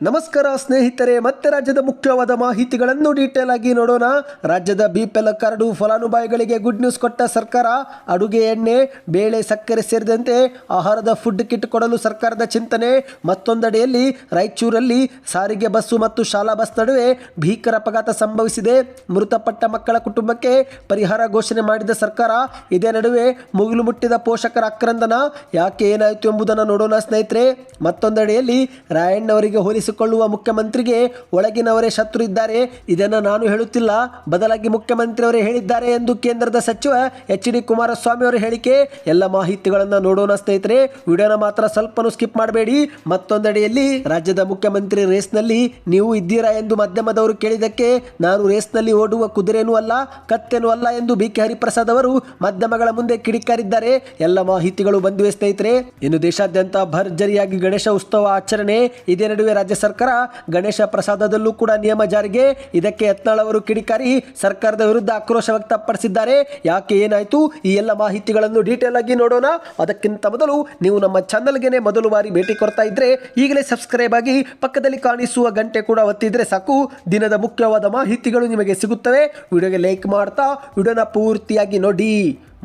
ನಮಸ್ಕಾರ ಸ್ನೇಹಿತರೆ, ಮತ್ತೆ ರಾಜ್ಯದ ಮುಖ್ಯವಾದ ಮಾಹಿತಿಗಳನ್ನು ಡೀಟೇಲ್ ಆಗಿ ನೋಡೋಣ. ರಾಜ್ಯದ ಬಿಪಿಎಲ್ ಕರಡು ಫಲಾನುಭವಿಗಳಿಗೆ ಗುಡ್ ನ್ಯೂಸ್ ಕೊಟ್ಟ ಸರ್ಕಾರ, ಅಡುಗೆ ಎಣ್ಣೆ, ಬೇಳೆ, ಸಕ್ಕರೆ ಸೇರಿದಂತೆ ಆಹಾರದ ಫುಡ್ ಕಿಟ್ ಕೊಡಲು ಸರ್ಕಾರದ ಚಿಂತನೆ. ಮತ್ತೊಂದೆಡೆಯಲ್ಲಿ ರಾಯಚೂರಲ್ಲಿ ಸಾರಿಗೆ ಬಸ್ಸು ಮತ್ತು ಶಾಲಾ ಬಸ್ ನಡುವೆ ಭೀಕರ ಅಪಘಾತ ಸಂಭವಿಸಿದೆ. ಮೃತಪಟ್ಟ ಮಕ್ಕಳ ಕುಟುಂಬಕ್ಕೆ ಪರಿಹಾರ ಘೋಷಣೆ ಮಾಡಿದ ಸರ್ಕಾರ, ಇದೇ ನಡುವೆ ಮುಗಿಲು ಮುಟ್ಟಿದ ಪೋಷಕರ ಆಕ್ರಂದನ ಯಾಕೆ ಏನಾಯಿತು ಎಂಬುದನ್ನು ನೋಡೋಣ ಸ್ನೇಹಿತರೆ. ಮತ್ತೊಂದೆಡೆಯಲ್ಲಿ ರಾಯಣ್ಣವರಿಗೆ ಹೋಲಿಸಿಕೊಳ್ಳುವ ಮುಖ್ಯಮಂತ್ರಿಗೆ ಒಳಗಿನವರೇ ಶತ್ರು ಇದ್ದಾರೆ. ಇದನ್ನು ನಾನು ಹೇಳುತ್ತಿಲ್ಲ. ಬದಲಾಗಿ ಮುಖ್ಯಮಂತ್ರಿಯವರೇ ಹೇಳಿದ್ದಾರೆ ಎಂದು ಕೇಂದ್ರದ ಸಚಿವ ಎಚ್ ಡಿ ಕುಮಾರಸ್ವಾಮಿ ಅವರ ಹೇಳಿಕೆ. ಎಲ್ಲ ಮಾಹಿತಿಗಳನ್ನು ನೋಡೋಣ ಸ್ನೇಹಿತರೆ. ವಿಡಿಯೋನ ಮಾತ್ರ ಸ್ವಲ್ಪನೂ ಸ್ಕಿಪ್ ಮಾಡಬೇಡಿ. ಮತ್ತೊಂದೆಡೆಯಲ್ಲಿ ರಾಜ್ಯದ ಮುಖ್ಯಮಂತ್ರಿ ರೇಸ್ನಲ್ಲಿ ನೀವು ಇದ್ದೀರಾ ಎಂದು ಮಾಧ್ಯಮದವರು ಕೇಳಿದಕ್ಕೆ ನಾನು ರೇಸ್ನಲ್ಲಿ ಓಡುವ ಕುದುರೆನೂ ಅಲ್ಲ, ಕತ್ತೆನೂ ಅಲ್ಲ ಎಂದು ಬಿ ಕೆ ಹರಿಪ್ರಸಾದ್ ಅವರು ಮಾಧ್ಯಮಗಳ ಮುಂದೆ ಕಿಡಿಕಾರಿದ್ದಾರೆ. ಎಲ್ಲ ಮಾಹಿತಿಗಳು ಬಂದಿವೆ ಸ್ನೇಹಿತರೆ. ಇನ್ನು ದೇಶಾದ್ಯಂತ ಭರ್ಜರಿಯಾಗಿ ಗಣೇಶ ಉತ್ಸವ ಆಚರಣೆ ಇದೇ ನಡುವೆ ರಾಜ್ಯ ಸರ್ಕಾರ ಗಣೇಶ ಪ್ರಸಾದದಲ್ಲೂ ಕೂಡ ನಿಯಮ ಜಾರಿಗೆ. ಇದಕ್ಕೆ ಯತ್ನಾಳ್ ಅವರು ಕಿಡಿಕಾರಿ ಸರ್ಕಾರದ ವಿರುದ್ಧ ಆಕ್ರೋಶ ವ್ಯಕ್ತಪಡಿಸಿದ್ದಾರೆ. ಯಾಕೆ ಏನಾಯಿತು? ಈ ಎಲ್ಲ ಮಾಹಿತಿಗಳನ್ನು ಡೀಟೇಲ್ ಆಗಿ ನೋಡೋಣ. ಅದಕ್ಕಿಂತ ಮೊದಲು ನೀವು ನಮ್ಮ ಚಾನಲ್ಗೆ ಮೊದಲು ಬಾರಿ ಭೇಟಿ ಕೊಡ್ತಾ ಇದ್ರೆ ಈಗಲೇ ಸಬ್ಸ್ಕ್ರೈಬ್ ಆಗಿ ಪಕ್ಕದಲ್ಲಿ ಕಾಣಿಸುವ ಗಂಟೆ ಕೂಡ ಒತ್ತಿದ್ರೆ ಸಾಕು. ದಿನದ ಮುಖ್ಯವಾದ ಮಾಹಿತಿಗಳು ನಿಮಗೆ ಸಿಗುತ್ತವೆ. ವಿಡಿಯೋಗೆ ಲೈಕ್ ಮಾಡ್ತಾ, ವಿಡಿಯೋನ ಪೂರ್ತಿಯಾಗಿ ನೋಡಿ.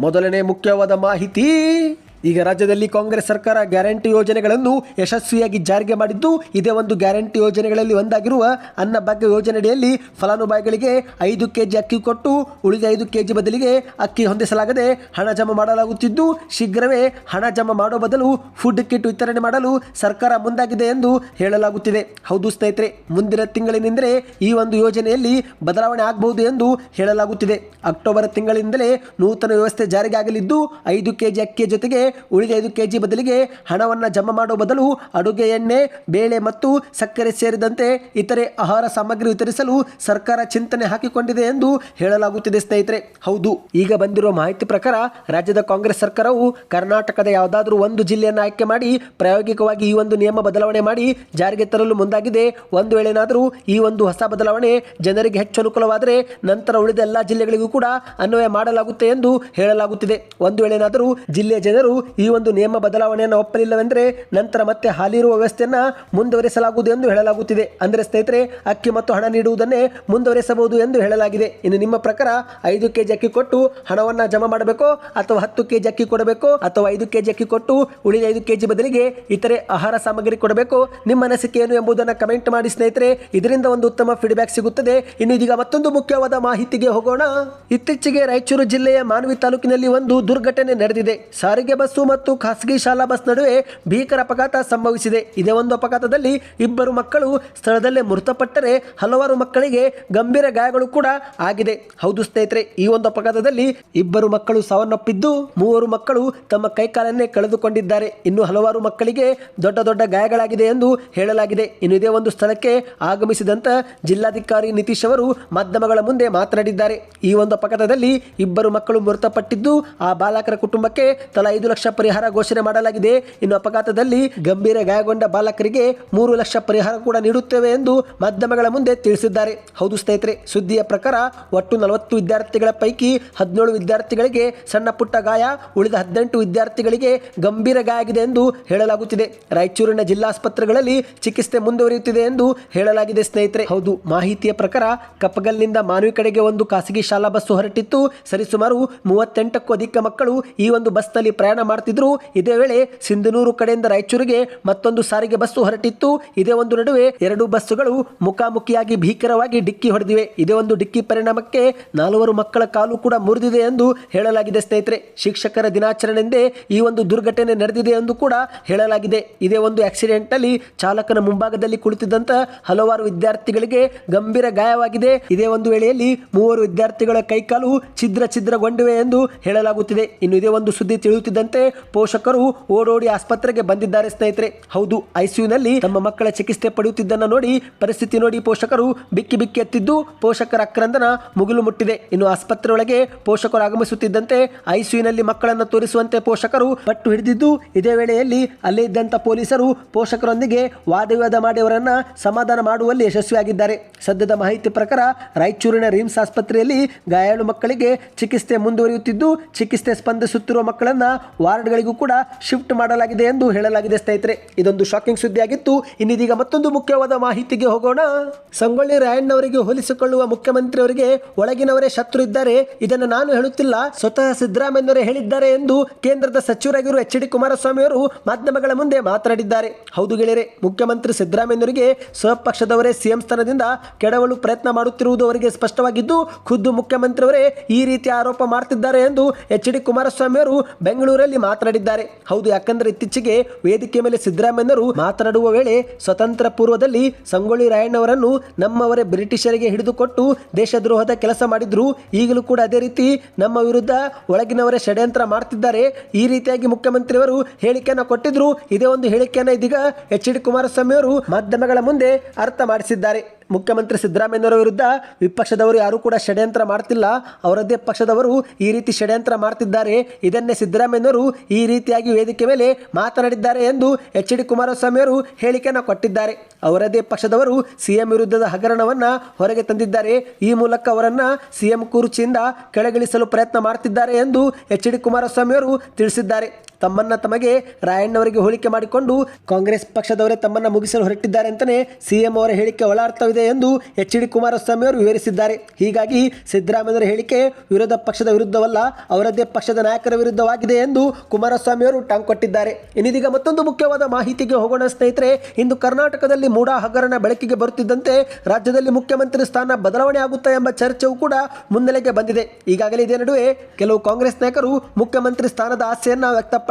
ಮೊದಲನೇ ಮುಖ್ಯವಾದ ಮಾಹಿತಿ. ಈಗ ರಾಜ್ಯದಲ್ಲಿ ಕಾಂಗ್ರೆಸ್ ಸರ್ಕಾರ ಗ್ಯಾರಂಟಿ ಯೋಜನೆಗಳನ್ನು ಯಶಸ್ವಿಯಾಗಿ ಜಾರಿಗೆ ಮಾಡಿದ್ದು, ಇದೇ ಒಂದು ಗ್ಯಾರಂಟಿ ಯೋಜನೆಗಳಲ್ಲಿ ಒಂದಾಗಿರುವ ಅನ್ನ ಭಾಗ್ಯ ಯೋಜನೆಯಡಿಯಲ್ಲಿ ಫಲಾನುಭವಿಗಳಿಗೆ ಐದು ಕೆಜಿ ಅಕ್ಕಿ ಕೊಟ್ಟು, ಉಳಿದ ಐದು ಕೆಜಿ ಬದಲಿಗೆ ಅಕ್ಕಿ ಹೊಂದಿಸಲಾಗದೆ ಹಣ ಜಮಾ ಮಾಡಲಾಗುತ್ತಿದ್ದು, ಶೀಘ್ರವೇ ಹಣ ಜಮಾ ಮಾಡೋ ಬದಲು ಫುಡ್ ಕಿಟ್ ವಿತರಣೆ ಮಾಡಲು ಸರ್ಕಾರ ಮುಂದಾಗಿದೆ ಎಂದು ಹೇಳಲಾಗುತ್ತಿದೆ. ಹೌದು ಸ್ನೇಹಿತರೆ, ಮುಂದಿನ ತಿಂಗಳಿನಿಂದಲೇ ಈ ಒಂದು ಯೋಜನೆಯಲ್ಲಿ ಬದಲಾವಣೆ ಆಗಬಹುದು ಎಂದು ಹೇಳಲಾಗುತ್ತಿದೆ. ಅಕ್ಟೋಬರ್ ತಿಂಗಳಿನಿಂದಲೇ ನೂತನ ವ್ಯವಸ್ಥೆ ಜಾರಿಗೆ ಆಗಲಿದ್ದು, ಐದು ಕೆಜಿ ಅಕ್ಕಿಯ ಜೊತೆಗೆ ಉಳಿದ ಐದು ಕೆಜಿ ಬದಲಿಗೆ ಹಣವನ್ನು ಜಮಾ ಮಾಡುವ ಬದಲು ಅಡುಗೆ ಎಣ್ಣೆ, ಬೇಳೆ ಮತ್ತು ಸಕ್ಕರೆ ಸೇರಿದಂತೆ ಇತರೆ ಆಹಾರ ಸಾಮಗ್ರಿ ವಿತರಿಸಲು ಸರ್ಕಾರ ಚಿಂತನೆ ಹಾಕಿಕೊಂಡಿದೆ ಎಂದು ಹೇಳಲಾಗುತ್ತಿದೆ, ಸ್ನೇಹಿತರೆ. ಹೌದು, ಈಗ ಬಂದಿರುವ ಮಾಹಿತಿ ಪ್ರಕಾರ ರಾಜ್ಯದ ಕಾಂಗ್ರೆಸ್ ಸರ್ಕಾರವು ಕರ್ನಾಟಕದ ಯಾವುದಾದರೂ ಒಂದು ಜಿಲ್ಲೆಯನ್ನು ಆಯ್ಕೆ ಮಾಡಿ ಪ್ರಾಯೋಗಿಕವಾಗಿ ಈ ಒಂದು ನಿಯಮ ಬದಲಾವಣೆ ಮಾಡಿ ಜಾರಿಗೆ ತರಲು ಮುಂದಾಗಿದೆ. ಒಂದು ವೇಳೆನಾದರೂ ಈ ಒಂದು ಹೊಸ ಬದಲಾವಣೆ ಜನರಿಗೆ ಹೆಚ್ಚು ಅನುಕೂಲವಾದರೆ ನಂತರ ಉಳಿದ ಎಲ್ಲ ಜಿಲ್ಲೆಗಳಿಗೂ ಕೂಡ ಅನ್ವಯ ಮಾಡಲಾಗುತ್ತೆ ಎಂದು ಹೇಳಲಾಗುತ್ತಿದೆ. ಒಂದು ವೇಳೆನಾದರೂ ಜಿಲ್ಲೆಯ ಜನರು ಈ ಒಂದು ನಿಯಮ ಬದಲಾವಣೆಯನ್ನು ಒಪ್ಪಲಿಲ್ಲವೆಂದರೆ ನಂತರ ಮತ್ತೆ ಹಾಲಿ ಇರುವ ವ್ಯವಸ್ಥೆಯನ್ನು ಮುಂದುವರಿಸಲಾಗುವುದು ಎಂದು ಹೇಳಲಾಗುತ್ತಿದೆ. ಅಂದರೆ ಸ್ನೇಹಿತರೆ, ಅಕ್ಕಿ ಮತ್ತು ಹಣ ನೀಡುವುದನ್ನೇ ಮುಂದುವರಿಸಬಹುದು ಎಂದು ಹೇಳಲಾಗಿದೆ. ಇನ್ನು ನಿಮ್ಮ ಪ್ರಕಾರ ಐದು ಕೆಜಿ ಅಕ್ಕಿ ಕೊಟ್ಟು ಹಣವನ್ನು ಜಮಾ ಮಾಡಬೇಕೋ ಅಥವಾ ಹತ್ತು ಕೆಜಿ ಅಕ್ಕಿ ಕೊಡಬೇಕು ಅಥವಾ ಐದು ಕೆಜಿ ಅಕ್ಕಿ ಕೊಟ್ಟು ಉಳಿದ ಐದು ಕೆಜಿ ಬದಲಿಗೆ ಇತರೆ ಆಹಾರ ಸಾಮಗ್ರಿ ಕೊಡಬೇಕು? ನಿಮ್ಮ ಅನಿಸಿಕೆ ಏನು ಎಂಬುದನ್ನು ಕಮೆಂಟ್ ಮಾಡಿ ಸ್ನೇಹಿತರೆ. ಇದರಿಂದ ಒಂದು ಉತ್ತಮ ಫೀಡ್ಬ್ಯಾಕ್ ಸಿಗುತ್ತದೆ. ಇನ್ನು ಇದೀಗ ಮತ್ತೊಂದು ಮುಖ್ಯವಾದ ಮಾಹಿತಿಗೆ ಹೋಗೋಣ. ಇತ್ತೀಚೆಗೆ ರಾಯಚೂರು ಜಿಲ್ಲೆಯ ಮಾನ್ವಿ ತಾಲೂಕಿನಲ್ಲಿ ಒಂದು ದುರ್ಘಟನೆ ನಡೆದಿದೆ. ಸಾರಿಗೆ ಬಸ್ಸು ಮತ್ತು ಖಾಸಗಿ ಶಾಲಾ ಬಸ್ ನಡುವೆ ಭೀಕರ ಅಪಘಾತ ಸಂಭವಿಸಿದೆ. ಇದೇ ಒಂದು ಅಪಘಾತದಲ್ಲಿ ಇಬ್ಬರು ಮಕ್ಕಳು ಸ್ಥಳದಲ್ಲೇ ಮೃತಪಟ್ಟರೆ ಹಲವಾರು ಮಕ್ಕಳಿಗೆ ಗಂಭೀರ ಗಾಯಗಳು ಕೂಡ ಆಗಿದೆ. ಹೌದು ಸ್ನೇಹಿತರೆ, ಈ ಒಂದು ಅಪಘಾತದಲ್ಲಿ ಇಬ್ಬರು ಮಕ್ಕಳು ಸಾವನ್ನಪ್ಪಿದ್ದು, ಮೂವರು ಮಕ್ಕಳು ತಮ್ಮ ಕೈಕಾಲನ್ನೇ ಕಳೆದುಕೊಂಡಿದ್ದಾರೆ. ಇನ್ನು ಹಲವಾರು ಮಕ್ಕಳಿಗೆ ದೊಡ್ಡ ದೊಡ್ಡ ಗಾಯಗಳಾಗಿದೆ ಎಂದು ಹೇಳಲಾಗಿದೆ. ಇನ್ನು ಇದೇ ಒಂದು ಸ್ಥಳಕ್ಕೆ ಆಗಮಿಸಿದಂತ ಜಿಲ್ಲಾಧಿಕಾರಿ ನಿತೀಶ್ ಅವರು ಮಾಧ್ಯಮಗಳ ಮುಂದೆ ಮಾತನಾಡಿದ್ದಾರೆ. ಈ ಒಂದು ಅಪಘಾತದಲ್ಲಿ ಇಬ್ಬರು ಮಕ್ಕಳು ಮೃತಪಟ್ಟಿದ್ದು, ಆ ಬಾಲಕರ ಕುಟುಂಬಕ್ಕೆ ತಲಾ ಐದು ಲಕ್ಷ ಪರಿಹಾರ ಘೋಷಣೆ ಮಾಡಲಾಗಿದೆ. ಇನ್ನು ಅಪಘಾತದಲ್ಲಿ ಗಂಭೀರ ಗಾಯಗೊಂಡ ಬಾಲಕರಿಗೆ ಮೂರು ಲಕ್ಷ ಪರಿಹಾರ ಕೂಡ ನೀಡುತ್ತೇವೆ ಎಂದು ಮಾಧ್ಯಮಗಳ ಮುಂದೆ ತಿಳಿಸಿದ್ದಾರೆ. ಹೌದು ಸ್ನೇಹಿತರೆ, ಸುದ್ದಿಯ ಪ್ರಕಾರ ಒಟ್ಟು ನಲವತ್ತು ವಿದ್ಯಾರ್ಥಿಗಳ ಪೈಕಿ ಹದಿನೇಳು ವಿದ್ಯಾರ್ಥಿಗಳಿಗೆ ಸಣ್ಣ ಪುಟ್ಟ ಗಾಯ, ಉಳಿದ ಹದಿನೆಂಟು ವಿದ್ಯಾರ್ಥಿಗಳಿಗೆ ಗಂಭೀರ ಗಾಯ ಆಗಿದೆ ಎಂದು ಹೇಳಲಾಗುತ್ತಿದೆ. ರಾಯಚೂರಿನ ಜಿಲ್ಲಾಸ್ಪತ್ರೆಗಳಲ್ಲಿ ಚಿಕಿತ್ಸೆ ಮುಂದುವರಿಯುತ್ತಿದೆ ಎಂದು ಹೇಳಲಾಗಿದೆ ಸ್ನೇಹಿತರೆ. ಹೌದು, ಮಾಹಿತಿಯ ಪ್ರಕಾರ ಕಪ್ಪಗಲ್ನಿಂದ ಮಾನವಿ ಕಡೆಗೆ ಒಂದು ಖಾಸಗಿ ಶಾಲಾ ಬಸ್ಸು ಹೊರಟಿತ್ತು. ಸರಿಸುಮಾರು ಮೂವತ್ತೆಂಟಕ್ಕೂ ಅಧಿಕ ಮಕ್ಕಳು ಈ ಒಂದು ಬಸ್ನಲ್ಲಿ ಪ್ರಯಾಣ ಮಾಡ್ತಿದ್ರು ಇದೇ ವೇಳೆ ಸಿಂಧನೂರು ಕಡೆಯಿಂದ ರಾಯಚೂರಿಗೆ ಮತ್ತೊಂದು ಸಾರಿಗೆ ಬಸ್ಸು ಹೊರಟಿತ್ತು. ಇದೇ ಒಂದು ನಡುವೆ ಎರಡು ಬಸ್ಸುಗಳು ಮುಖಾಮುಖಿಯಾಗಿ ಭೀಕರವಾಗಿ ಡಿಕ್ಕಿ ಹೊಡೆದಿವೆ. ಇದೇ ಒಂದು ಡಿಕ್ಕಿ ಪರಿಣಾಮಕ್ಕೆ ನಾಲ್ವರು ಮಕ್ಕಳ ಕಾಲು ಕೂಡ ಮುರಿದಿದೆ ಎಂದು ಹೇಳಲಾಗಿದೆ ಸ್ನೇಹಿತರೆ. ಶಿಕ್ಷಕರ ದಿನಾಚರಣೆಂದೇ ಈ ಒಂದು ದುರ್ಘಟನೆ ನಡೆದಿದೆ ಎಂದು ಕೂಡ ಹೇಳಲಾಗಿದೆ. ಇದೇ ಒಂದು ಆಕ್ಸಿಡೆಂಟ್ ಅಲ್ಲಿ ಚಾಲಕನ ಮುಂಭಾಗದಲ್ಲಿ ಕುಳಿತಿದ್ದಂತ ಹಲವಾರು ವಿದ್ಯಾರ್ಥಿಗಳಿಗೆ ಗಂಭೀರ ಗಾಯವಾಗಿದೆ. ಇದೇ ಒಂದು ವೇಳೆಯಲ್ಲಿ ಮೂವರು ವಿದ್ಯಾರ್ಥಿಗಳ ಕೈಕಾಲು ಛಿದ್ರ ಛಿದ್ರಗೊಂಡಿವೆ ಎಂದು ಹೇಳಲಾಗುತ್ತಿದೆ. ಇನ್ನು ಇದೇ ಒಂದು ಸುದ್ದಿ ತಿಳಿಯುತ್ತಿದ್ದಂತೆ ಪೋಷಕರು ಓಡೋಡಿ ಆಸ್ಪತ್ರೆಗೆ ಬಂದಿದ್ದಾರೆ ಸ್ನೇಹಿತರೆ. ಹೌದು, ಐಸಿಯುನಲ್ಲಿ ತಮ್ಮ ಮಕ್ಕಳ ಚಿಕಿತ್ಸೆ ಪಡೆಯುತ್ತಿದ್ದನ್ನು ನೋಡಿ ಪರಿಸ್ಥಿತಿ ನೋಡಿ ಪೋಷಕರು ಬಿಕ್ಕಿ ಬಿಕ್ಕಿ ಎತ್ತಿದ್ದು ಪೋಷಕರ ಆಕ್ರಂದನ ಮುಗಿಲು ಮುಟ್ಟಿದೆ. ಇನ್ನು ಆಸ್ಪತ್ರೆ ಒಳಗೆ ಪೋಷಕರು ಆಗಮಿಸುತ್ತಿದ್ದಂತೆ ಐಸಿಯುನಲ್ಲಿ ಮಕ್ಕಳನ್ನು ತೋರಿಸುವಂತೆ ಪೋಷಕರು ಪಟ್ಟು ಹಿಡಿದಿದ್ದು ಇದೇ ವೇಳೆಯಲ್ಲಿ ಅಲ್ಲಿ ಇದ್ದಂತ ಪೊಲೀಸರು ಪೋಷಕರೊಂದಿಗೆ ವಾದವಿವಾದ ಮಾಡಿ ಅವರನ್ನ ಸಮಾಧಾನ ಮಾಡುವಲ್ಲಿ ಯಶಸ್ವಿಯಾಗಿದ್ದಾರೆ. ಸದ್ಯದ ಮಾಹಿತಿ ಪ್ರಕಾರ ರಾಯಚೂರಿನ ರಿಮ್ಸ್ ಆಸ್ಪತ್ರೆಯಲ್ಲಿ ಗಾಯಾಳು ಮಕ್ಕಳಿಗೆ ಚಿಕಿತ್ಸೆ ಮುಂದುವರಿಯುತ್ತಿದ್ದು ಚಿಕಿತ್ಸೆ ಸ್ಪಂದಿಸುತ್ತಿರುವ ಮಕ್ಕಳನ್ನ ವಾರ್ಡ್ಗಳಿಗೂ ಕೂಡ ಶಿಫ್ಟ್ ಮಾಡಲಾಗಿದೆ ಎಂದು ಹೇಳಲಾಗಿದೆ, ಸ್ನೇಹಿತರೆ. ಇದೊಂದು ಶಾಕಿಂಗ್ ಸುದ್ದಿಯಾಗಿತ್ತು. ಇನ್ನಿದೀಗ ಮತ್ತೊಂದು ಮುಖ್ಯವಾದ ಮಾಹಿತಿಗೆ ಹೋಗೋಣ. ಸಂಗೊಳ್ಳಿ ರಾಯಣ್ಣವರಿಗೆ ಹೋಲಿಸಿಕೊಳ್ಳುವ ಮುಖ್ಯಮಂತ್ರಿಯವರಿಗೆ ಒಳಗಿನವರೇ ಶತ್ರು ಇದ್ದಾರೆ. ಇದನ್ನು ನಾನು ಹೇಳುತ್ತಿಲ್ಲ, ಸ್ವತಃ ಸಿದ್ದರಾಮಯ್ಯನವರೇ ಹೇಳಿದ್ದಾರೆ ಎಂದು ಕೇಂದ್ರದ ಸಚಿವರಾಗಿರುವ ಎಚ್ ಡಿ ಕುಮಾರಸ್ವಾಮಿ ಅವರು ಮಾಧ್ಯಮಗಳ ಮುಂದೆ ಮಾತನಾಡಿದ್ದಾರೆ. ಹೌದು ಗೆಳೆಯರೆ, ಮುಖ್ಯಮಂತ್ರಿ ಸಿದ್ದರಾಮಯ್ಯನವರಿಗೆ ಸ್ವಪಕ್ಷದವರೇ ಸಿಎಂ ಸ್ಥಾನದಿಂದ ಕೆಡವಲು ಪ್ರಯತ್ನ ಮಾಡುತ್ತಿರುವುದು ಅವರಿಗೆ ಸ್ಪಷ್ಟವಾಗಿದ್ದು, ಖುದ್ದು ಮುಖ್ಯಮಂತ್ರಿಯವರೇ ಈ ರೀತಿ ಆರೋಪ ಮಾಡ್ತಿದ್ದಾರೆ ಎಂದು ಎಚ್ ಡಿ ಕುಮಾರಸ್ವಾಮಿ ಅವರು ಬೆಂಗಳೂರಲ್ಲಿ ಮಾತನಾಡಿದ್ದಾರೆ. ಹೌದು, ಯಾಕಂದ್ರೆ ಇತ್ತೀಚೆಗೆ ವೇದಿಕೆ ಮೇಲೆ ಸಿದ್ದರಾಮಯ್ಯನವರು ಮಾತನಾಡುವ ವೇಳೆ ಸ್ವತಂತ್ರ ಪೂರ್ವದಲ್ಲಿ ಸಂಗೊಳ್ಳಿ ರಾಯಣ್ಣವರನ್ನು ನಮ್ಮವರೇ ಬ್ರಿಟಿಷರಿಗೆ ಹಿಡಿದುಕೊಟ್ಟು ದೇಶದ್ರೋಹದ ಕೆಲಸ ಮಾಡಿದ್ರು. ಈಗಲೂ ಕೂಡ ಅದೇ ರೀತಿ ನಮ್ಮ ವಿರುದ್ಧ ಒಳಗಿನವರೇ ಷಡ್ಯಂತ್ರ ಮಾಡ್ತಿದ್ದಾರೆ. ಈ ರೀತಿಯಾಗಿ ಮುಖ್ಯಮಂತ್ರಿಯವರು ಹೇಳಿಕೆಯನ್ನು ಕೊಟ್ಟಿದ್ರು. ಇದೇ ಒಂದು ಹೇಳಿಕೆಯನ್ನು ಇದೀಗ ಎಚ್ ಡಿ ಕುಮಾರಸ್ವಾಮಿ ಅವರು ಮಾಧ್ಯಮಗಳ ಮುಂದೆ ಅರ್ಥ ಮಾಡಿಸಿದ್ದಾರೆ. ಮುಖ್ಯಮಂತ್ರಿ ಸಿದ್ದರಾಮಯ್ಯನವರ ವಿರುದ್ಧ ವಿಪಕ್ಷದವರು ಯಾರೂ ಕೂಡ ಷಡ್ಯಂತ್ರ ಮಾಡ್ತಿಲ್ಲ. ಅವರದ್ದೇ ಪಕ್ಷದವರು ಈ ರೀತಿ ಷಡ್ಯಂತ್ರ ಮಾಡ್ತಿದ್ದಾರೆ. ಇದನ್ನೇ ಸಿದ್ದರಾಮಯ್ಯನವರು ಈ ರೀತಿಯಾಗಿ ವೇದಿಕೆ ಮೇಲೆ ಮಾತನಾಡಿದ್ದಾರೆ ಎಂದು ಎಚ್ ಡಿ ಕುಮಾರಸ್ವಾಮಿ ಅವರು ಹೇಳಿಕೆಯನ್ನು ಕೊಟ್ಟಿದ್ದಾರೆ. ಅವರದೇ ಪಕ್ಷದವರು ಸಿಎಂ ವಿರುದ್ಧದ ಹಗರಣವನ್ನು ಹೊರಗೆ ತಂದಿದ್ದಾರೆ. ಈ ಮೂಲಕ ಅವರನ್ನು ಸಿಎಂ ಕುರ್ಚಿಯಿಂದ ಕೆಳಗಿಳಿಸಲು ಪ್ರಯತ್ನ ಮಾಡ್ತಿದ್ದಾರೆ ಎಂದು ಎಚ್ ಡಿ ಕುಮಾರಸ್ವಾಮಿ ಅವರು ತಿಳಿಸಿದ್ದಾರೆ. ತಮ್ಮನ್ನ ತಮಗೆ ರಾಯಣ್ಣವರಿಗೆ ಹೋಲಿಕೆ ಮಾಡಿಕೊಂಡು ಕಾಂಗ್ರೆಸ್ ಪಕ್ಷದವರೇ ತಮ್ಮನ್ನ ಮುಗಿಸಲು ಹೊರಟಿದ್ದಾರೆ ಅಂತಲೇ ಸಿಎಂ ಅವರ ಹೇಳಿಕೆ ಒಳಾರ್ಥವಿದೆ ಎಂದು ಎಚ್ ಡಿ ಕುಮಾರಸ್ವಾಮಿ ಅವರು ವಿವರಿಸಿದ್ದಾರೆ. ಹೀಗಾಗಿ ಸಿದ್ದರಾಮಯ್ಯರ ಹೇಳಿಕೆ ವಿರೋಧ ಪಕ್ಷದ ವಿರುದ್ಧವಲ್ಲ, ಅವರದ್ದೇ ಪಕ್ಷದ ನಾಯಕರ ವಿರುದ್ಧವಾಗಿದೆ ಎಂದು ಕುಮಾರಸ್ವಾಮಿ ಅವರು ಟಾಂಗ್ ಕೊಟ್ಟಿದ್ದಾರೆ. ಇನ್ನಿದೀಗ ಮತ್ತೊಂದು ಮುಖ್ಯವಾದ ಮಾಹಿತಿಗೆ ಹೋಗೋಣ ಸ್ನೇಹಿತರೆ, ಇಂದು ಕರ್ನಾಟಕದಲ್ಲಿ ಮೂಡಾ ಹಗರಣ ಬೆಳಕಿಗೆ ಬರುತ್ತಿದ್ದಂತೆ ರಾಜ್ಯದಲ್ಲಿ ಮುಖ್ಯಮಂತ್ರಿ ಸ್ಥಾನ ಬದಲಾವಣೆ ಆಗುತ್ತಾ ಎಂಬ ಚರ್ಚೆಯೂ ಕೂಡ ಮುನ್ನೆಲೆಗೆ ಬಂದಿದೆ. ಈಗಾಗಲೇ ಇದೇ ನಡುವೆ ಕೆಲವು ಕಾಂಗ್ರೆಸ್ ನಾಯಕರು ಮುಖ್ಯಮಂತ್ರಿ ಸ್ಥಾನದ ಆಸೆಯನ್ನು ವ್ಯಕ್ತಪಡಿಸಿದ್ದಾರೆ.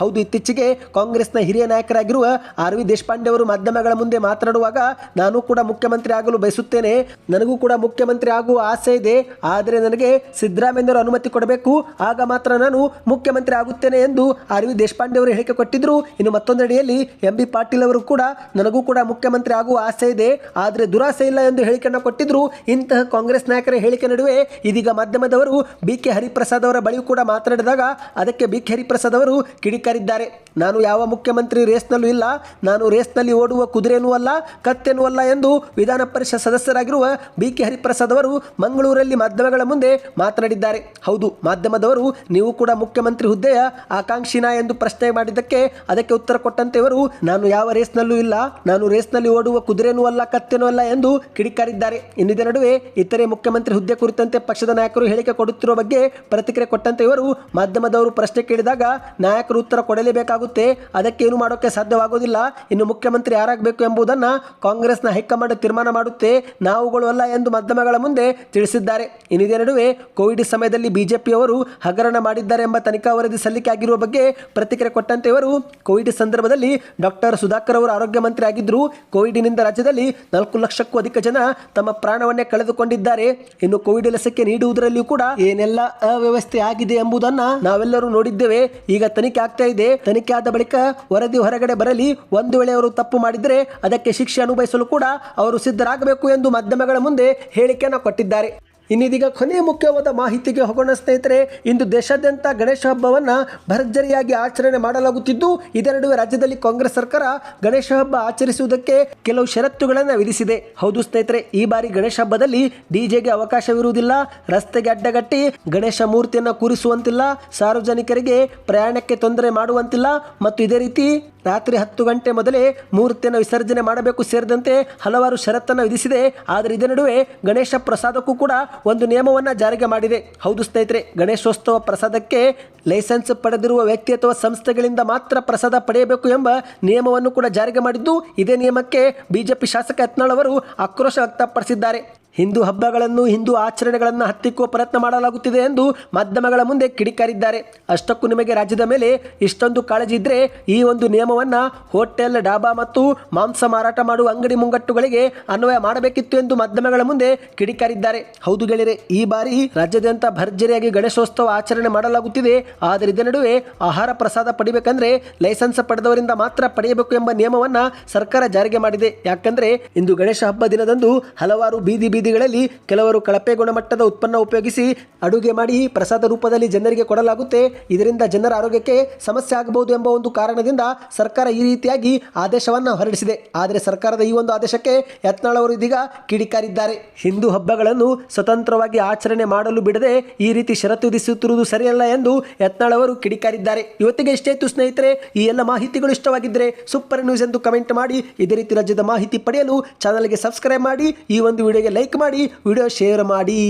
ಹೌದು, ಇತ್ತೀಚೆಗೆ ಕಾಂಗ್ರೆಸ್ನ ಹಿರಿಯ ನಾಯಕರಾಗಿರುವ ಆರ್ ವಿ ದೇಶಪಾಂಡೆ ಅವರು ಮಾಧ್ಯಮಗಳ ಮುಂದೆ ಮಾತನಾಡುವಾಗ, ನಾನು ಕೂಡ ಮುಖ್ಯಮಂತ್ರಿ ಆಗಲು ಬಯಸುತ್ತೇನೆ. ನನಗೂ ಕೂಡ ಮುಖ್ಯಮಂತ್ರಿ ಆಗುವ ಆಸೆ ಇದೆ. ಆದರೆ ನನಗೆ ಸಿದ್ದರಾಮಯ್ಯವರು ಅನುಮತಿ ಕೊಡಬೇಕು. ಆಗ ಮಾತ್ರ ನಾನು ಮುಖ್ಯಮಂತ್ರಿ ಆಗುತ್ತೇನೆ ಎಂದು ಆರ್ ವಿ ದೇಶಪಾಂಡೆ ಅವರು ಹೇಳಿಕೆ ಕೊಟ್ಟಿದ್ರು. ಇನ್ನು ಮತ್ತೊಂದೆಡೆಯಲ್ಲಿ ಎಂ ಬಿ ಪಾಟೀಲ್ ಅವರು ಕೂಡ, ನನಗೂ ಕೂಡ ಮುಖ್ಯಮಂತ್ರಿ ಆಗುವ ಆಸೆ ಇದೆ. ಆದರೆ ದುರಾಸೆ ಇಲ್ಲ ಎಂದು ಹೇಳಿಕೆಯನ್ನು ಕೊಟ್ಟಿದ್ರು. ಇಂತಹ ಕಾಂಗ್ರೆಸ್ ನಾಯಕರ ಹೇಳಿಕೆ ನಡುವೆ ಇದೀಗ ಮಾಧ್ಯಮದವರು ಬಿ ಕೆ ಹರಿಪ್ರಸಾದ್ ಅವರ ಬಳಿಯೂ ಕೂಡ ಮಾತನಾಡಿದಾಗ, ಅದಕ್ಕೆ ಬಿ ಕೆ ಹರಿಪ್ರಸಾದ್ ಅವರು ಕಿಡಿಕಾರಿದ್ದಾರೆ. ನಾನು ಯಾವ ಮುಖ್ಯಮಂತ್ರಿ ರೇಸ್ನಲ್ಲೂ ಇಲ್ಲ. ನಾನು ರೇಸ್ನಲ್ಲಿ ಓಡುವ ಕುದುರೆನೂ ಅಲ್ಲ, ಕತ್ತೆನೂ ಅಲ್ಲ ಎಂದು ವಿಧಾನ ಪರಿಷತ್ ಸದಸ್ಯರಾಗಿರುವ ಬಿ ಕೆ ಹರಿಪ್ರಸಾದ್ ಅವರು ಮಂಗಳೂರಲ್ಲಿ ಮಾಧ್ಯಮಗಳ ಮುಂದೆ ಮಾತನಾಡಿದ್ದಾರೆ. ಹೌದು, ಮಾಧ್ಯಮದವರು ನೀವು ಕೂಡ ಮುಖ್ಯಮಂತ್ರಿ ಹುದ್ದೆಯ ಆಕಾಂಕ್ಷಿನಾ ಎಂದು ಪ್ರಶ್ನೆ ಮಾಡಿದ್ದಕ್ಕೆ ಅದಕ್ಕೆ ಉತ್ತರ ಕೊಟ್ಟಂತೆ ಇವರು, ನಾನು ಯಾವ ರೇಸ್ನಲ್ಲೂ ಇಲ್ಲ. ನಾನು ರೇಸ್ನಲ್ಲಿ ಓಡುವ ಕುದುರೆನೂ ಅಲ್ಲ, ಕತ್ತೆನೂ ಅಲ್ಲ ಎಂದು ಕಿಡಿಕಾರಿದ್ದಾರೆ. ಇನ್ನಿದ ನಡುವೆ ಇತರೆ ಮುಖ್ಯಮಂತ್ರಿ ಹುದ್ದೆ ಕುರಿತಂತೆ ಪಕ್ಷದ ನಾಯಕರು ಹೇಳಿಕೆ ಕೊಡುತ್ತಿರುವ ಬಗ್ಗೆ ಪ್ರತಿಕ್ರಿಯೆ ಕೊಟ್ಟಂತೆ ಇವರು, ಮಾಧ್ಯಮದವರು ಪ್ರಶ್ನೆ ಕೇಳಿದಾಗ ನಾಯಕರು ಉತ್ತರ ಕೊಡಲೇಬೇಕಾಗುತ್ತೆ. ಅದಕ್ಕೆ ಏನು ಮಾಡೋಕ್ಕೆ ಸಾಧ್ಯವಾಗುವುದಿಲ್ಲ ಇನ್ನು ಮುಖ್ಯಮಂತ್ರಿ ಯಾರಾಗಬೇಕು ಎಂಬುದನ್ನು ಕಾಂಗ್ರೆಸ್ನ ಹೈಕಮಾಂಡ್ ತೀರ್ಮಾನ ಮಾಡುತ್ತೆ. ನಾವುಗಳು ಅಲ್ಲ ಎಂದು ಮಾಧ್ಯಮಗಳ ಮುಂದೆ ತಿಳಿಸಿದ್ದಾರೆ. ಇನ್ನಿದೇ ನಡುವೆ ಕೋವಿಡ್ ಸಮಯದಲ್ಲಿ ಬಿಜೆಪಿಯವರು ಹಗರಣ ಮಾಡಿದ್ದಾರೆ ಎಂಬ ತನಿಖಾ ವರದಿ ಸಲ್ಲಿಕೆ ಆಗಿರುವ ಬಗ್ಗೆ ಪ್ರತಿಕ್ರಿಯೆ ಕೊಟ್ಟಂತೆ ಇವರು ಕೋವಿಡ್ ಸಂದರ್ಭದಲ್ಲಿ ಡಾಕ್ಟರ್ ಸುಧಾಕರ್ ಅವರು ಆರೋಗ್ಯ ಮಂತ್ರಿ ಆಗಿದ್ದರು ಕೋವಿಡ್ನಿಂದ ರಾಜ್ಯದಲ್ಲಿ ನಾಲ್ಕು ಲಕ್ಷಕ್ಕೂ ಅಧಿಕ ಜನ ತಮ್ಮ ಪ್ರಾಣವನ್ನೇ ಕಳೆದುಕೊಂಡಿದ್ದಾರೆ. ಇನ್ನು ಕೋವಿಡ್ ಲಸಿಕೆ ನೀಡುವುದರಲ್ಲಿಯೂ ಕೂಡ ಏನೆಲ್ಲ ಅವ್ಯವಸ್ಥೆ ಆಗಿದೆ ಎಂಬುದನ್ನ ನಾವೆಲ್ಲರೂ ನೋಡಿದ್ದೇವೆ. ಈಗ ತನಿಖೆ ಆಗ್ತಾ ಇದೆ. ತನಿಖೆ ಆದ ಬಳಿಕ ವರದಿ ಹೊರಗಡೆ ಬರಲಿ. ಒಂದು ವೇಳೆ ಅವರು ತಪ್ಪು ಮಾಡಿದರೆ ಅದಕ್ಕೆ ಶಿಕ್ಷೆ ಅನುಭವಿಸಲು ಕೂಡ ಅವರು ಸಿದ್ಧರಾಗಬೇಕು ಎಂದು ಮಾಧ್ಯಮಗಳ ಮುಂದೆ ಹೇಳಿಕೆಯನ್ನು ಕೊಟ್ಟಿದ್ದಾರೆ. ಇನ್ನಿದೀಗ ಕೊನೆಯ ಮುಖ್ಯವಾದ ಮಾಹಿತಿಗೆ ಹೋಗೋಣ ಸ್ನೇಹಿತರೆ, ಇಂದು ದೇಶಾದ್ಯಂತ ಗಣೇಶ ಹಬ್ಬವನ್ನು ಭರ್ಜರಿಯಾಗಿ ಆಚರಣೆ ಮಾಡಲಾಗುತ್ತಿದ್ದು ಇದರ ನಡುವೆ ರಾಜ್ಯದಲ್ಲಿ ಕಾಂಗ್ರೆಸ್ ಸರ್ಕಾರ ಗಣೇಶ ಹಬ್ಬ ಆಚರಿಸುವುದಕ್ಕೆ ಕೆಲವು ಷರತ್ತುಗಳನ್ನು ವಿಧಿಸಿದೆ. ಹೌದು ಸ್ನೇಹಿತರೆ, ಈ ಬಾರಿ ಗಣೇಶ ಹಬ್ಬದಲ್ಲಿ ಡಿಜೆಗೆ ಅವಕಾಶವಿರುವುದಿಲ್ಲ. ರಸ್ತೆಗೆ ಅಡ್ಡಗಟ್ಟಿ ಗಣೇಶ ಮೂರ್ತಿಯನ್ನು ಕೂರಿಸುವಂತಿಲ್ಲ. ಸಾರ್ವಜನಿಕರಿಗೆ ಪ್ರಯಾಣಕ್ಕೆ ತೊಂದರೆ ಮಾಡುವಂತಿಲ್ಲ. ಮತ್ತು ಇದೇ ರೀತಿ ರಾತ್ರಿ ಹತ್ತು ಗಂಟೆ ಮೊದಲೇ ಮೂರ್ತಿಯನ್ನು ವಿಸರ್ಜನೆ ಮಾಡಬೇಕು ಸೇರಿದಂತೆ ಹಲವಾರು ಷರತ್ತನ್ನು ವಿಧಿಸಿದೆ. ಆದರೆ ಇದರ ನಡುವೆ ಗಣೇಶ ಪ್ರಸಾದಕ್ಕೂ ಕೂಡ ಒಂದು ನಿಯಮವನ್ನು ಜಾರಿಗೆ ಮಾಡಿದೆ. ಹೌದು ಸ್ನೇಹಿತರೆ, ಗಣೇಶೋತ್ಸವ ಪ್ರಸಾದಕ್ಕೆ ಲೈಸೆನ್ಸ್ ಪಡೆದಿರುವ ವ್ಯಕ್ತಿ ಅಥವಾ ಸಂಸ್ಥೆಗಳಿಂದ ಮಾತ್ರ ಪ್ರಸಾದ ಪಡೆಯಬೇಕು ಎಂಬ ನಿಯಮವನ್ನು ಕೂಡ ಜಾರಿಗೆ ಮಾಡಿದ್ದು, ಇದೇ ನಿಯಮಕ್ಕೆ ಬಿಜೆಪಿ ಶಾಸಕ ಯತ್ನಾಳ್ ಅವರು ಆಕ್ರೋಶ ವ್ಯಕ್ತಪಡಿಸಿದ್ದಾರೆ. ಹಿಂದೂ ಹಬ್ಬಗಳನ್ನು, ಹಿಂದೂ ಆಚರಣೆಗಳನ್ನು ಹತ್ತಿಕ್ಕುವ ಪ್ರಯತ್ನ ಮಾಡಲಾಗುತ್ತಿದೆ ಎಂದು ಮಾಧ್ಯಮಗಳ ಮುಂದೆ ಕಿಡಿಕಾರಿದ್ದಾರೆ. ಅಷ್ಟಕ್ಕೂ ನಿಮಗೆ ರಾಜ್ಯದ ಮೇಲೆ ಇಷ್ಟೊಂದು ಕಾಳಜಿ ಇದ್ದರೆ ಈ ಒಂದು ನಿಯಮವನ್ನು ಹೋಟೆಲ್, ಡಾಬಾ ಮತ್ತು ಮಾಂಸ ಮಾರಾಟ ಮಾಡುವ ಅಂಗಡಿ ಮುಂಗಟ್ಟುಗಳಿಗೆ ಅನ್ವಯ ಮಾಡಬೇಕಿತ್ತು ಎಂದು ಮಾಧ್ಯಮಗಳ ಮುಂದೆ ಕಿಡಿಕಾರಿದ್ದಾರೆ. ಹೌದು ಗೆಳೆಯರೆ, ಈ ಬಾರಿ ರಾಜ್ಯಾದ್ಯಂತ ಭರ್ಜರಿಯಾಗಿ ಗಣೇಶೋತ್ಸವ ಆಚರಣೆ ಮಾಡಲಾಗುತ್ತಿದೆ. ಆದರೆ ಇದರ ನಡುವೆ ಆಹಾರ ಪ್ರಸಾದ ಪಡಿಬೇಕಂದ್ರೆ ಲೈಸೆನ್ಸ್ ಪಡೆದವರಿಂದ ಮಾತ್ರ ಪಡೆಯಬೇಕು ಎಂಬ ನಿಯಮವನ್ನು ಸರ್ಕಾರ ಜಾರಿಗೆ ಮಾಡಿದೆ. ಯಾಕಂದ್ರೆ ಇಂದು ಗಣೇಶ ಹಬ್ಬ ದಿನದಂದು ಹಲವಾರು ಬೀದಿ ಬೀದಿ ಬೀದಿಗಳಲ್ಲಿ ಕೆಲವರು ಕಳಪೆ ಗುಣಮಟ್ಟದ ಉತ್ಪನ್ನ ಉಪಯೋಗಿಸಿ ಅಡುಗೆ ಮಾಡಿ ಪ್ರಸಾದ ರೂಪದಲ್ಲಿ ಜನರಿಗೆ ಕೊಡಲಾಗುತ್ತೆ. ಇದರಿಂದ ಜನರ ಆರೋಗ್ಯಕ್ಕೆ ಸಮಸ್ಯೆ ಆಗಬಹುದು ಎಂಬ ಒಂದು ಕಾರಣದಿಂದ ಸರ್ಕಾರ ಈ ರೀತಿಯಾಗಿ ಆದೇಶವನ್ನು ಹೊರಡಿಸಿದೆ. ಆದರೆ ಸರ್ಕಾರದ ಈ ಒಂದು ಆದೇಶಕ್ಕೆ ಯತ್ನಾಳ್ ಅವರು ಇದೀಗ ಕಿಡಿಕಾರಿದ್ದಾರೆ. ಹಿಂದೂ ಹಬ್ಬಗಳನ್ನು ಸ್ವತಂತ್ರವಾಗಿ ಆಚರಣೆ ಮಾಡಲು ಬಿಡದೆ ಈ ರೀತಿ ಷರತ್ತು ವಿಧಿಸುತ್ತಿರುವುದು ಸರಿಯಲ್ಲ ಎಂದು ಯತ್ನಾಳ್ ಅವರು ಕಿಡಿಕಾರಿದ್ದಾರೆ. ಇವತ್ತಿಗೆ ಇಷ್ಟೇ ಇತ್ತು ಸ್ನೇಹಿತರೆ, ಈ ಎಲ್ಲ ಮಾಹಿತಿಗಳು ಇಷ್ಟವಾಗಿದ್ದರೆ ಸೂಪರ್ ನ್ಯೂಸ್ ಎಂದು ಕಮೆಂಟ್ ಮಾಡಿ. ಇದೇ ರೀತಿ ರಾಜ್ಯದ ಮಾಹಿತಿ ಪಡೆಯಲು ಚಾನಲ್ಗೆ ಸಬ್ಸ್ಕ್ರೈಬ್ ಮಾಡಿ. ಈ ಒಂದು ವಿಡಿಯೋಗೆ ಮಾಡಿ ವಿಡಿಯೋ ಶೇರ್ ಮಾಡಿ.